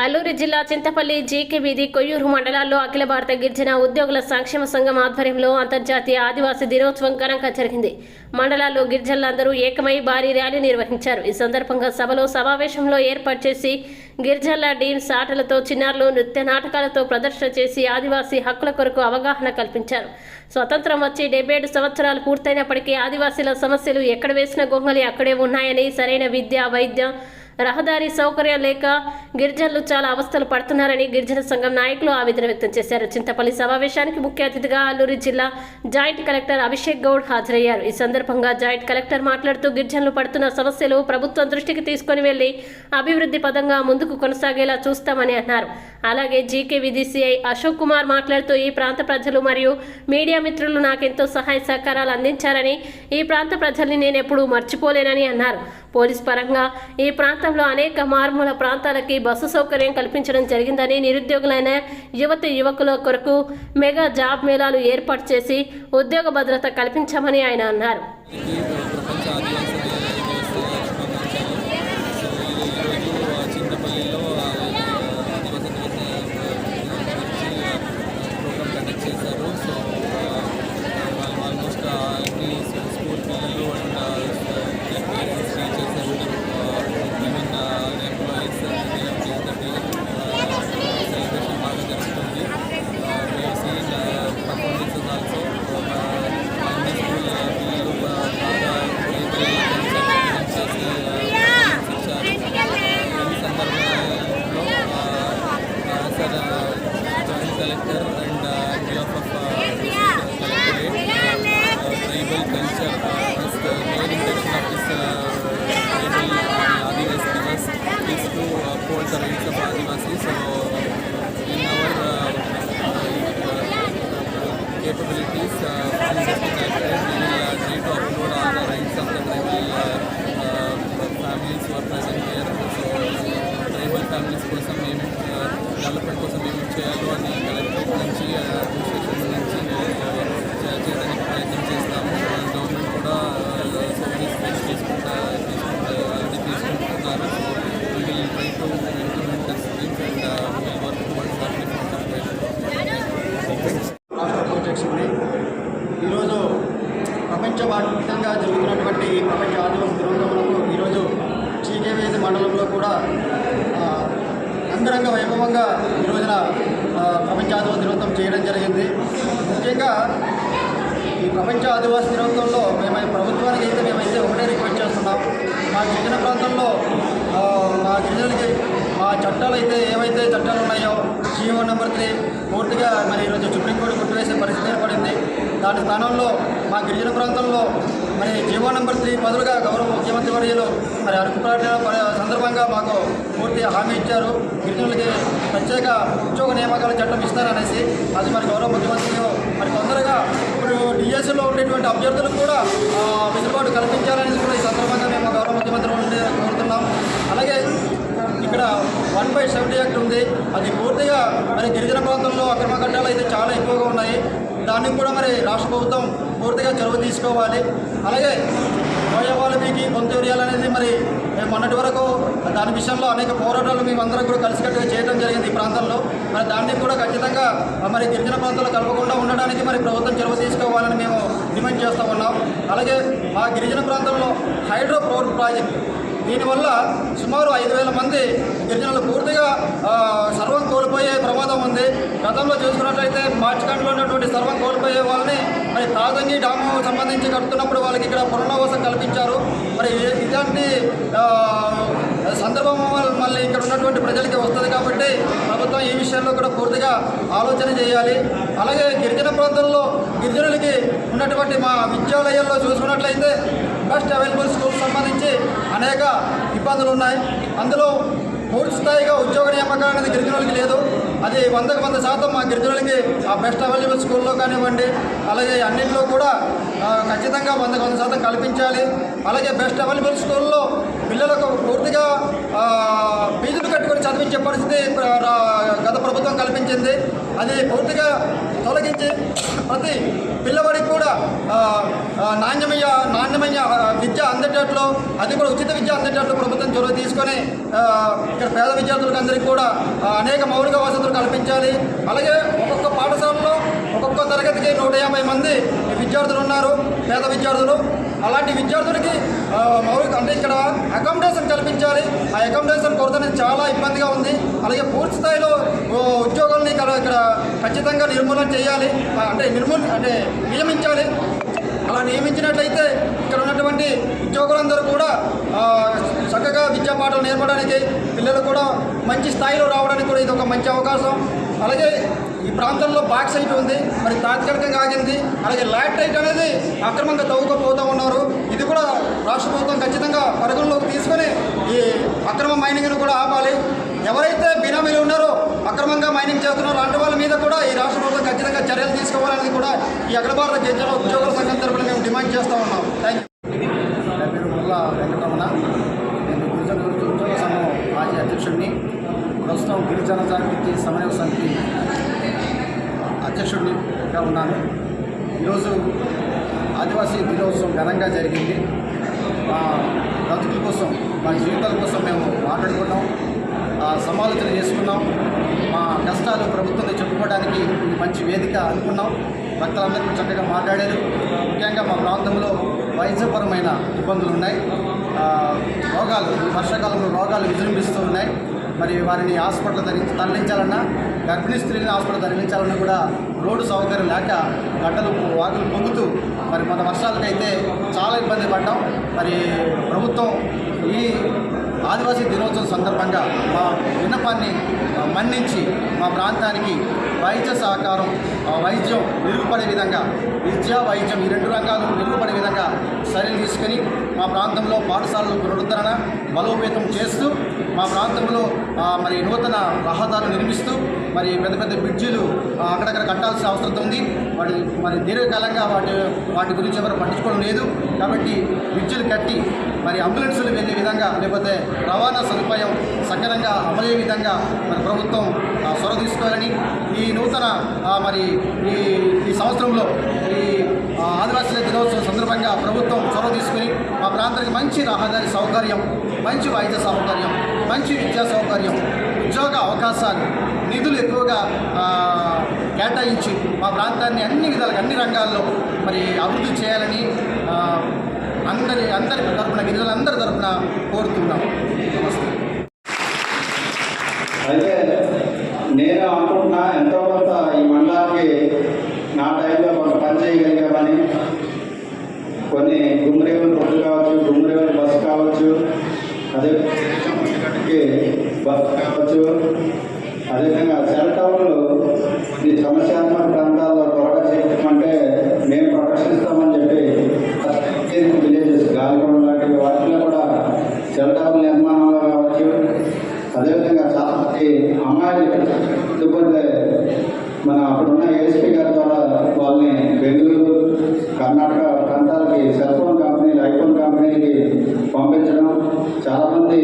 అల్లూరు జిల్లా చింతపల్లి జీకే వీధి కొయ్యూరు మండలాల్లో అఖిల భారత గిరిజన ఉద్యోగుల సంక్షేమ సంఘం ఆధ్వర్యంలో అంతర్జాతీయ ఆదివాసీ దినోత్సవం ఘనంగా జరిగింది. మండలాల్లో గిరిజనులందరూ ఏకమై భారీ ర్యాలీ నిర్వహించారు. ఈ సందర్భంగా సభలో సమావేశంలో ఏర్పాటు చేసి గిరిజనుల డీమ్స్ ఆటలతో చిన్నారులు నృత్య నాటకాలతో ప్రదర్శన చేసి ఆదివాసీ హక్కుల కొరకు అవగాహన కల్పించారు. స్వతంత్రం వచ్చి డెబ్బై ఏడు సంవత్సరాలు పూర్తయినప్పటికీ ఆదివాసీల సమస్యలు ఎక్కడ వేసిన గొంగలి అక్కడే ఉన్నాయని సరైన విద్య వైద్యం రహదారి సౌకర్యం లేక గిరిజనులు చాలా అవస్థలు పడుతున్నారని గిరిజన సంఘం నాయకులు ఆవేదన వ్యక్తం చేశారు. చింతపల్లి సమావేశానికి ముఖ్య అతిథిగా అల్లూరి జిల్లా జాయింట్ కలెక్టర్ అభిషేక్ గౌడ్ హాజరయ్యారు. ఈ సందర్భంగా జాయింట్ కలెక్టర్ మాట్లాడుతూ గిరిజనులు పడుతున్న సమస్యలు ప్రభుత్వం దృష్టికి తీసుకొని వెళ్ళి అభివృద్ధి పదంగా ముందుకు కొనసాగేలా చూస్తామని అన్నారు. అలాగే జీకే విధిసిఐ అశోక్ కుమార్ మాట్లాడుతూ ఈ ప్రాంత ప్రజలు మరియు మీడియా మిత్రులు నాకెంతో సహాయ సహకారాలు అందించారని ఈ ప్రాంత ప్రజల్ని నేను ఎప్పుడూ మర్చిపోలేనని అన్నారు. పోలీస్ పరంగా ఈ ప్రాంతంలో అనేక మారుమూల ప్రాంతాలకి బస్సు సౌకర్యం కల్పించడం జరిగిందని నిరుద్యోగులైన యువతి యువకుల కొరకు మెగా జాబ్ మేళాలు ఏర్పాటు చేసి ఉద్యోగ భద్రత కల్పించామని ఆయన అన్నారు ఇది ప్రపంచ ఆదివాసీ దినోత్సవ శుభాకాంక్షలు సో ఈరోజు చింతపల్లిలో ఆదివాసీ దివస ప్రోగ్రామ్ కండక్ట్ చేశారు సో వాళ్ళు ఆల్మోస్ట్ అన్ని స్కూల్ పిల్లలు అండ్ పేరెంట్స్ టీచర్స్ అందరూ ఈవెన్ ఎంప్లాయీస్ సెలబ్రేషన్ బాగా జరుగుతుంది మేము సీన్ పర్ఫార్మెన్సెస్ ఆల్సో అన్ని స్కూల్ పిల్లలు బాగా చేసి ఇచ్చారు ఈ సందర్భంలో sir joint collector and behalf of collectorate tribal culture is the main intention of this uh, tribal uh, Adivasi Divas is to uphold the rights of Adivasi. So in our uh, capabilities uh, from district collectorate, we will uh, try to upload all the rights of the tribal uh, uh, families who are present here. So tribal families కోసం ఏమి development కోసం ఏమి చేయాలో అని collectorate నుంచి administration నుంచి చే- చేయడానికి ప్రయత్నం చేస్తాము గవర్నమెంట్ కూడా సర్వీస్ బేస్ తీసుకుంటా తీసుకుంటా ఆల్రెడీ తీసుకుంటున్నారు we will try to implement the schemes and will work towards రాష్ట్ర అధ్యక్షుడిని ఈరోజు ప్రపంచవ్యాప్తంగా జరుగుతున్నటువంటి ఈ ప్రపంచ ఆదివాసీ దినోత్సవంలో ఈరోజు చీకేవేది మండలంలో కూడా ఆ, అంగరంగ వైభవంగా ఈ రోజున ఆ, ప్రపంచ ఆదివాసీ దినోత్సవం చేయడం జరిగింది. ముఖ్యంగా ఈ ప్రపంచ ఆదివాసీ దినోత్సవంలో మేము ప్రభుత్వానికి అయితే మేమైతే ఒకటే రిక్వెస్ట్ చేస్తున్నాం. మా గిరిజన ప్రాంతంలో మా గిరిజనులకి మా చట్టాలు అయితే ఏవైతే చట్టాలు ఉన్నాయో జీవో నెంబర్ త్రీ పూర్తిగా మరి ఈరోజు సుప్రీంకోర్టు కొట్టివేసే పరిస్థితి ఏర్పడింది. దాని స్థానంలో మా గిరిజన ప్రాంతంలో మరి జీవో నెంబర్ త్రీ బదులుగా గౌరవ ముఖ్యమంత్రి వర్యులు మరి అరకు పర్యటన సందర్భంగా మాకు పూర్తి హామీ ఇచ్చారు. గిరిజనులకి ప్రత్యేక ఉద్యోగ నియామకాల చట్టం ఇస్తారనేసి అది మరి గౌరవ ముఖ్యమంత్రి మరి తొందరగా ఇప్పుడు డిఎస్లో ఉండేటువంటి అభ్యర్థులకు కూడా వెసులుబాటు కల్పించాలనేది కూడా ఈ సందర్భంగా మేము గౌరవ ముఖ్యమంత్రి కోరుతున్నాం. అలాగే ఇక్కడ వన్ బై సెవెంటీ యాక్ట్ ఉంది. అది పూర్తిగా మరి గిరిజన ప్రాంతంలో అక్రమ కట్టాలు అయితే చాలా ఎక్కువగా ఉన్నాయి. దాన్ని కూడా మరి రాష్ట్ర ప్రభుత్వం పూర్తిగా చొరవ తీసుకోవాలి. అలాగే కోయవాళ్ళకి కొంతూరియాలు అనేది మరి మొన్నటి వరకు దాని విషయంలో అనేక పోరాటాలు మేమందరం కూడా కలిసికట్టుగా చేయడం జరిగింది ఈ ప్రాంతంలో. మరి దాన్ని కూడా ఖచ్చితంగా మరి గిరిజన ప్రాంతాలు కలపకుండా ఉండడానికి మరి ప్రభుత్వం చొరవ తీసుకోవాలని మేము డిమాండ్ చేస్తూ ఉన్నాం. అలాగే మా గిరిజన ప్రాంతంలో హైడ్రో పవర్ ప్రాజెక్ట్ దీనివల్ల సుమారు ఐదు వేల మంది గిరిజనులు పూర్తిగా సర్వం కోల్పోయే ప్రమాదం ఉంది. గతంలో చూసుకున్నట్లయితే మార్చికండ్లో ఉన్నటువంటి సర్వం కోల్పోయే వాళ్ళని మరి తాతంగి డాము సంబంధించి కడుతున్నప్పుడు వాళ్ళకి ఇక్కడ పునరావాసం కల్పించారు. మరి ఇలాంటి సందర్భం మళ్ళీ ఇక్కడ ఉన్నటువంటి ప్రజలకి వస్తుంది కాబట్టి ప్రభుత్వం ఈ విషయంలో కూడా పూర్తిగా ఆలోచన చేయాలి. అలాగే గిరిజన ప్రాంతంలో గిరిజనులకి ఉన్నటువంటి మా విద్యాలయాల్లో చూసుకున్నట్లయితే బెస్ట్ అవైలబుల్ స్కూల్ సంబంధించి అనేక ఇబ్బందులు ఉన్నాయి. అందులో పూర్తి స్థాయిగా ఉద్యోగ నియామకం అనేది గిరిజనులకి లేదు. అది వందకు వంద శాతం మా గిరిజనులకి ఆ బెస్ట్ అవైలబుల్ స్కూల్లో కానివ్వండి అలాగే అన్నింటిలో కూడా ఖచ్చితంగా వందకు వంద శాతం కల్పించాలి. అలాగే బెస్ట్ అవైలబుల్ స్కూల్లో పిల్లలకు పూర్తిగా ఫీజులు కట్టుకొని చదివించే పరిస్థితి గత ప్రభుత్వం కల్పించింది. అది పూర్తిగా తొలగించి ప్రతి పిల్లవాడికి కూడా నాణ్యమయ్య నాణ్యమైన విద్య అందేటట్లు అది కూడా ఉచిత విద్య అందేటట్లు ప్రభుత్వం చొరవ తీసుకొని ఇక్కడ పేద విద్యార్థులకు అందరికీ కూడా అనేక మౌలిక వసతులు కల్పించాలి. అలాగే ఒక్కొక్క పాఠశాలలో ఒక్కొక్క తరగతికి నూట యాభై మంది విద్యార్థులు ఉన్నారు పేద విద్యార్థులు. అలాంటి విద్యార్థులకి మౌలిక అంటే ఇక్కడ అకామిడేషన్ కల్పించాలి. ఆ అకామిడేషన్ కొరత అనేది చాలా ఇబ్బందిగా ఉంది. అలాగే పూర్తి స్థాయిలో ఓ, ఉద్యోగాల్ని ఇక్కడ ఇక్కడ ఖచ్చితంగా నిర్మూలన చేయాలి. అంటే నిర్మూల అంటే నియమించాలి. అలా నియమించినట్లయితే ఇక్కడ ఉన్నటువంటి ఉద్యోగులందరూ కూడా చక్కగా విద్యా పాఠాలు నేర్పడానికి పిల్లలు కూడా మంచి స్థాయిలో రావడానికి కూడా ఇది ఒక మంచి అవకాశం. అలాగే ఈ ప్రాంతంలో బాక్స్ సైట్ ఉంది మరి తాత్కాలికంగా ఆగింది. అలాగే లాటైట్ అనేది అక్రమంగా తవ్వుకపోతూ ఉన్నారు. ఇది కూడా రాష్ట్ర ప్రభుత్వం ఖచ్చితంగా పరిగణలోకి తీసుకొని ఈ అక్రమ మైనింగ్ను కూడా ఆపాలి. ఎవరైతే బినామీలు ఉన్నారో అక్రమంగా మైనింగ్ చేస్తున్నారో అలాంటి వాళ్ళ మీద కూడా ఈ రాష్ట్ర ప్రభుత్వం ఖచ్చితంగా చర్యలు తీసుకోవాలని కూడా ఈ అఖిల భారత గిరిజన ఉద్యోగుల సంఘం తరఫున మేము డిమాండ్ చేస్తూ ఉన్నాం. థ్యాంక్ యూ నా పేరు ముల్ల వెంకటరమణ నేను గిరిజన ఉద్యోగ సంఘం మాజీ అధ్యక్షుడిని ప్రస్తుతం గిరిజన జాగృతి సమన్వయ సమితి అధ్యక్షుడిగా ఉన్నాను. ఈరోజు ఆదివాసీ దినోత్సవం ఘనంగా జరిగింది. మా బ్రతుకుల కోసం మా జీవితాల కోసం మేము మాట్లాడుకున్నాం. సమాలోచన చేసుకున్నాం. మా కష్టాలు ప్రభుత్వంతో చెప్పుకోవడానికి ఇది మంచి వేదిక అనుకున్నాం. భక్తులందరికీ చక్కగా మాట్లాడారు. ముఖ్యంగా మా ప్రాంతంలో వైద్యపరమైన ఇబ్బందులు ఉన్నాయి. రోగాలు వర్షాకాలంలో రోగాలు విజృంభిస్తూ ఉన్నాయి. మరి వారిని హాస్పిటల్ తరలి తరలించాలన్నా గర్భిణీ స్త్రీని హాస్పిటల్ తరలించాలన్నా కూడా రోడ్డు సౌకర్యం లేక గడ్డలు వాకులు పొంగుతూ మరి మన వర్షాలకైతే చాలా ఇబ్బంది పడ్డాం. మరి ప్రభుత్వం ఈ ఆదివాసీ దినోత్సవం సందర్భంగా మా విన్నపాన్ని మన్నించి మా ప్రాంతానికి వైద్య సహకారం ఆ, వైద్యం మెరుగుపడే విధంగా విద్య వైద్యం ఈ రెండు రంగాలు మెరుగుపడే విధంగా చర్యలు తీసుకొని మా ప్రాంతంలో పాఠశాలలు పునరుద్ధరణ బలోపేతం చేస్తూ మా ప్రాంతంలో మరి నూతన రహదారులు నిర్మిస్తూ మరి పెద్ద పెద్ద బ్రిడ్జీలు అక్కడక్కడ కట్టాల్సిన అవసరం ఉంది. వాటి మరి దీర్ఘకాలంగా వాటి వాటి గురించి ఎవరు పట్టించుకోవడం లేదు. కాబట్టి బ్రిడ్జీలు కట్టి మరి అంబులెన్సులు వెళ్ళే విధంగా లేకపోతే రవాణా సదుపాయం సక్రమంగా అమలయ్యే విధంగా మరి ప్రభుత్వం ఆ, చొరవ తీసుకోవాలని ఈ నూతన మరి ఈ ఈ సంవత్సరంలో ఈ ఆదివాసీల దినోత్సవం సందర్భంగా ప్రభుత్వం చొరవ తీసుకుని ప్రాంతానికి మంచి రహదారి సౌకర్యం మంచి వైద్య సౌకర్యం మంచి విద్యా సౌకర్యం ఉద్యోగ అవకాశాలు నిధులు ఎక్కువగా కేటాయించి మా ప్రాంతాన్ని అన్ని విధాలుగా అన్ని రంగాల్లో మరి అభివృద్ధి చేయాలని అందరి అందరి తరపున గిరిజనులందరి తరపున కోరుతున్నాం. నమస్తే అయితే నేను అనుకుంటున్నా ఎంతో కొంత ఈ మండలానికి నా టైంలో కొంత పని చేయగలిగామని కొన్ని గుమ్రేవల్ రోడ్లు కావచ్చు గుమ్రేవల్ బస్సు కావచ్చు అదే గట్టుకి బస్ కావచ్చు. అదేవిధంగా సెల్ టవర్లు ఈ సమస్యాత్మక ప్రాంతాల్లో త్వరగా అంటే మేము ప్రదర్శిస్తామని చెప్పి విలేజెస్ గాలిగొండ లాంటి వాటిలో కూడా సెల్ టవర్ నిర్మాణంలో కావచ్చు. అదేవిధంగా చాలా అమ్మాయిలు ఎందుకంటే మన అప్పుడున్న ఏఎస్పీ గారి ద్వారా వాళ్ళని బెంగళూరు కర్ణాటక ప్రాంతాలకి సెల్ ఫోన్ కంపెనీలు ఐఫోన్ కంపెనీలకి పంపించడం. చాలామంది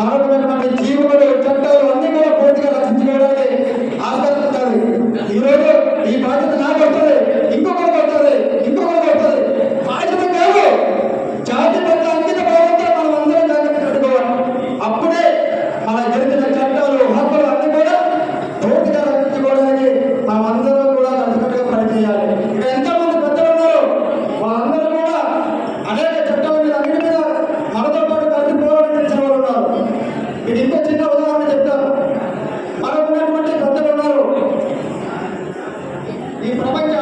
ভালো ఈ ప్రపంచ